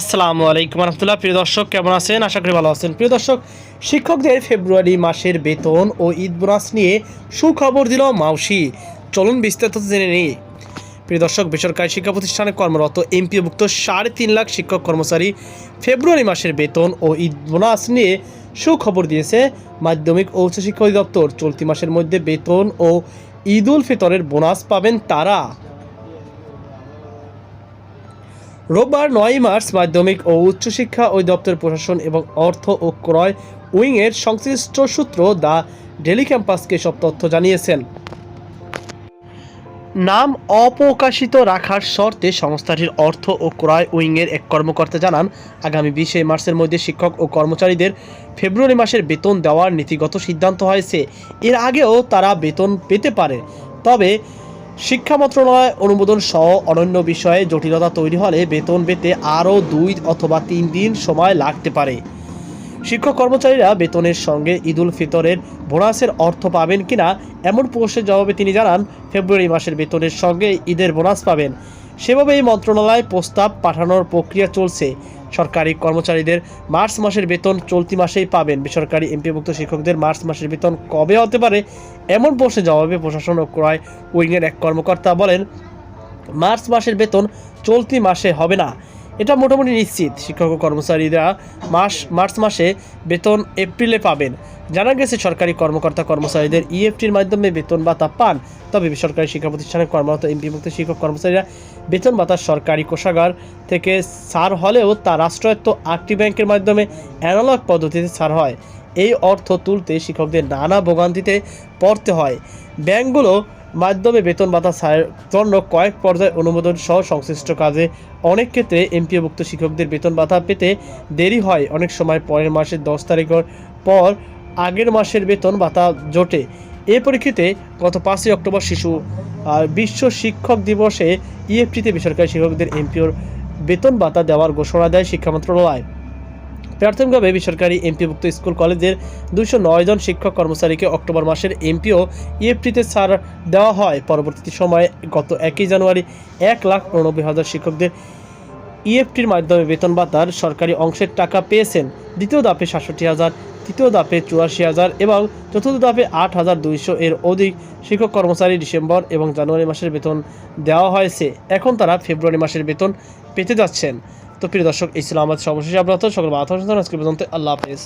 আসসালামু আলাইকুম রহমতুল্লাহ। প্রিয় দর্শক, কেমন আছেন? আশা করি ভালো আছেন। প্রিয় দর্শক, শিক্ষকদের ফেব্রুয়ারি মাসের বেতন ও ঈদ বোনাস নিয়ে সুখবর দিল মাউসি। চলুন বিস্তারিত জেনে নিই। প্রিয় দর্শক, বেসরকারি শিক্ষা প্রতিষ্ঠানে কর্মরত এমপিওভুক্ত সাড়ে তিন লাখ শিক্ষক কর্মচারী ফেব্রুয়ারি মাসের বেতন ও ঈদ বোনাস নিয়ে সুখবর দিয়েছে মাধ্যমিক ও উচ্চশিক্ষা অধিদপ্তর। চলতি মাসের মধ্যে বেতন ও ঈদ উল ফিতরের বোনাস পাবেন তারা। রোববার নয় মার্চ মাধ্যমিক ও উচ্চশিক্ষা অধিদপ্তর প্রশাসন এবং অর্থ ও ক্রয় উইংয়ের সংশ্লিষ্ট সূত্র দ্য ডেলি ক্যাম্পাসকে সব তথ্য জানিয়েছেন। নাম অপ্রকাশিত রাখার শর্তে সংস্থাটির অর্থ ও ক্রয় উইংয়ের এক কর্মকর্তা জানান, আগামী বিশে মার্চের মধ্যে শিক্ষক ও কর্মচারীদের ফেব্রুয়ারি মাসের বেতন দেওয়ার নীতিগত সিদ্ধান্ত হয়েছে। এর আগেও তারা বেতন পেতে পারে, তবে শিক্ষা মন্ত্রণালয় অনুমোদন সহ অনন্য বিষয়ে জটিলতা তৈরি হলে বেতন পেতে আরও দুই অথবা তিন দিন সময় লাগতে পারে। শিক্ষক কর্মচারীরা বেতনের সঙ্গে ঈদুল ফিতরের বোনাসের অর্থ পাবেন কিনা এমন প্রশ্নের জবাবে তিনি জানান, ফেব্রুয়ারি মাসের বেতনের সঙ্গে ঈদের বোনাস পাবেন। সেভাবে এই মন্ত্রণালয় প্রস্তাব পাঠানোর প্রক্রিয়া চলছে। সরকারি কর্মচারীদের মার্চ মাসের বেতন চলতি মাসেই পাবেন। বেসরকারি এমপিভুক্ত শিক্ষকদের মার্চ মাসের বেতন কবে হতে পারে এমন প্রশ্নের জবাবে প্রশাসন ও ক্রয় উইংয়ের এক কর্মকর্তা বলেন, মার্চ মাসের বেতন চলতি মাসে হবে না। এটা মোটামুটি নিশ্চিত। শিক্ষক ও কর্মচারীরা মাস, মার্চ মাসে বেতন এপ্রিলে পাবেন। জানা গেছে, সরকারি কর্মকর্তা কর্মচারীদের ইএফটির মাধ্যমে বেতন ভাতা পান। তবে বেসরকারি শিক্ষা প্রতিষ্ঠানে কর্মরত এমপিভুক্ত শিক্ষক কর্মচারীরা বেতন ভাতা সরকারি কোষাগার থেকে ছাড় হলেও তা রাষ্ট্রায়ত্ত আটটি ব্যাংকের মাধ্যমে অ্যানালগ পদ্ধতিতে ছাড় হয়। এই অর্থ তুলতে শিক্ষকদের নানা ভোগান্তিতে পড়তে হয়। ব্যাংকগুলো মাধ্যমে বেতন ভাতা ছাড়ের জন্য কয়েক পর্যায়ে অনুমোদন সহ সংশ্লিষ্ট কাজে অনেক ক্ষেত্রে এমপিওভুক্ত শিক্ষকদের বেতন ভাতা পেতে দেরি হয়। অনেক সময় পরের মাসের দশ তারিখের পর আগের মাসের বেতন ভাতা জোটে। এ পরিপ্রেক্ষিতে গত পাঁচই অক্টোবর শিশু বিশ্ব শিক্ষক দিবসে ইএফটিতে বেসরকারি শিক্ষকদের এমপিওর বেতন ভাতা দেওয়ার ঘোষণা দেয় শিক্ষা মন্ত্রণালয়। প্রাথমিকভাবে বেসরকারি এমপিভুক্ত স্কুল কলেজের দুশো জন শিক্ষক কর্মচারীকে অক্টোবর মাসের এমপিও ইএফটিতে ছাড় দেওয়া হয়। পরবর্তী সময়ে গত একই জানুয়ারি এক লাখ উননব্বই হাজার শিক্ষকদের ইএফটির মাধ্যমে বেতন ভাতার সরকারি অংশের টাকা পেয়েছেন। দ্বিতীয় দাপে সাতষট্টি হাজার তৃতীয় ধাপে চুরাশি হাজার এবং চতুর্থ ধাপে আট হাজার দুইশো এর অধিক শিক্ষক কর্মচারী ডিসেম্বর এবং জানুয়ারি মাসের বেতন দেওয়া হয়েছে। এখন তারা ফেব্রুয়ারি মাসের বেতন পেতে যাচ্ছেন। তো প্রিয় দর্শক, এই ছিল আমাদের সর্বশেষ আপনার সকল বাধা আজকে পর্যন্ত আল্লাহ হাফেজ।